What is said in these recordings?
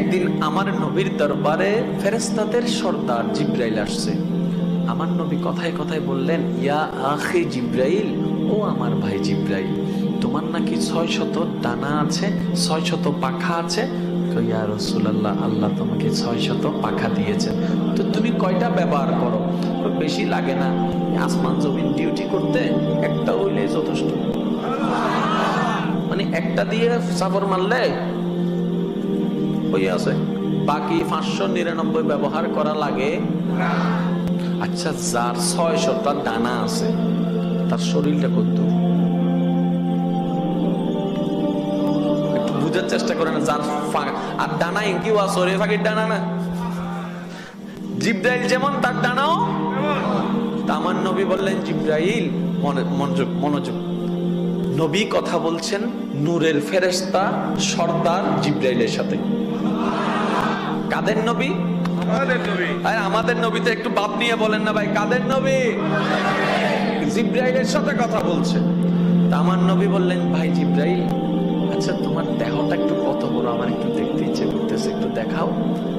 একদিন আমার নবীর দরবারে ফেরেস্তাদের সর্দার জিব্রাইল আসছে। আমার নবী কথায় কথায় বললেন, ইয়া আখে জিব্রাইল, ও আমার ভাই জিব্রাইল, তোমার নাকি ছয় শত ডানা আছে, ছয় শত পাখা আছে? ইয়া রসুলাল্লাহ, আল্লাহ তোমাকে ছয় শত পাখা দিয়েছেন। তো তুমি কয়টা ব্যবহার করো? বেশি লাগে না আসমান জমিন ডিউটি করতে একটা হইলে যথেষ্ট। মানে একটা দিয়ে সাফর মারলে আছে। বাকি পাঁচশো নিরানব্বই ব্যবহার করা লাগে। আচ্ছা যার ছয়শটা ডানা আছে, তার শরীরটা কত? বুঝার চেষ্টা করেন, যার ফা- আর ডানা ইঙ্কিও আছে ওরে ফাঁকির ডানা না? জিব্রাইল যেমন, তার ডানাও তা আমার নবী বললেন, জিব্রাইল, মনে- মনোযোগ মনোযোগ নবী কথা বলছেন নূরের ফেরেশতা সর্দার জিব্রাইলের সাথে। কাদের নবী? আর আমাদের নবীতে একটু বাপ নিয়ে বলেন না ভাই কাদের নবী? জিব্রাইলের সাথে কথা বলছে। তা আমার নবী বললেন ভাই জিব্রাইল আচ্ছা তোমার দেহটা একটু কত বড়? আমার একটু দেখতে ইচ্ছে করতেছে একটু দেখাও।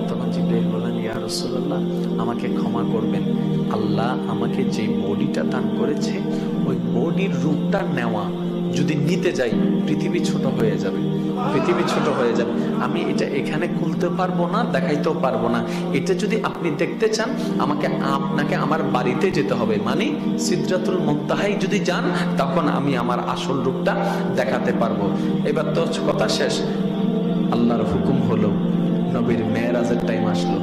তখন জিব্রাইল বললেন ইয়া রাসূলুল্লাহ আমাকে ক্ষমা করবেন। আল্লাহ আমাকে যে বডিটা দান করেছে ওই বডির রূপটা নেওয়া। যদি নিতে যাই, পৃথিবী ছোট হয়ে যাবে। পৃথিবী ছোট হয়ে যাবে। আমি এটা এখানে খুলতে পারব না, দেখাইতেও পারব না। এটা যদি আপনি দেখতে চান, আমাকে আপনাকে আমার বাড়িতে যেতে হবে। মানে সিদ্ধাতুল মুক্তাহাই যদি যান, তখন আমি আমার আসল রূপটা দেখাতে পারব। এবার তো কথা শেষ। আল্লাহর হুকুম হলো, নবীর মেয়েরাজের টাইম আসলো।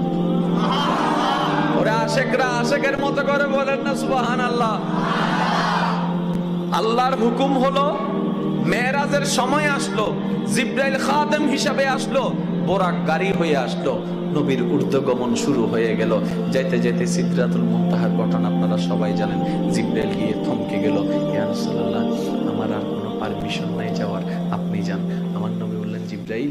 ওরা আশেকরা, আশেকের মতো করে বলেন না সুবাহান আল্লাহ আল্লাহর হুকুম হলো, মেয়েরাজের সময় আসলো, জিব্রাইল খাদেম হিসাবে আসলো, বোরাক গাড়ি হয়ে আসলো, নবীর ঊর্ধ্বগমন শুরু হয়ে গেল। যাইতে যাইতে সিদ্রাতুল মুনতাহার ঘটনা আপনারা সবাই জানেন, জিব্রাইল গিয়ে থমকে গেল। ইয়া রাসূলুল্লাহ, আমার আর কোনো পারমিশন নাই যাওয়ার, আপনি যান। আমার নবী বললেন, জিব্রাইল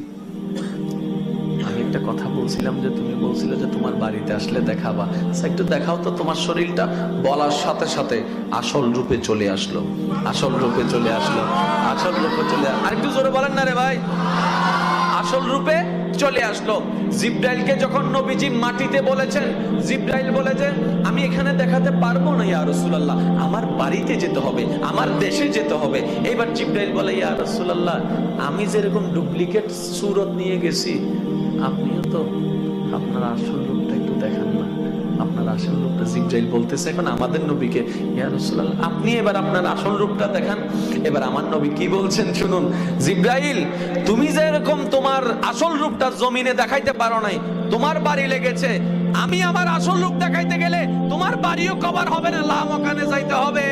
একটা কথা বলছিলাম যে তুমি বলছিলে যে তোমার বাড়িতে আসলে দেখাবা। আচ্ছা, একটু দেখাও তো তোমার শরীরটা। বলার সাথে সাথে আসল রূপে চলে আসলো। আসল রূপে চলে আসলো। আসল রূপে চলে আর একটু জোরে বলেন না রে ভাই। আসল রূপে চলে আসলো। জিব্রাইলকে যখন নবীজি মাটিতে বলেছেন, জিব্রাইল বলেছেন আমি এখানে দেখাতে পারব না, ইয়া রাসূলুল্লাহ। আমার বাড়িতে যেতে হবে, আমার দেশে যেতে হবে। এবার জিব্রাইল বলে, ইয়া রাসূলুল্লাহ, আমি যেরকম ডুপ্লিকেট সুরত নিয়ে গেছি, আপনিও তো আপনার আসল রূপটা একটু দেখান না। আপনার আসল রূপটা জিব্রাইল বলতেছে, এখন আমাদের নবীকে, ইয়া রাসূলুল্লাহ, আপনি এবার আপনার আসল রূপটা দেখান। এবার আমার নবী কি বলছেন শুনুন, জিব্রাইল, তুমি যে এরকম তোমার আসল রূপটা জমিনে দেখাইতে পারো নাই, তোমার বাড়ি লেগেছে। আমি আমার আসল রূপ দেখাইতে গেলে তোমার বাড়িও কভার হবে না, লাম ওখানে যাইতে হবে।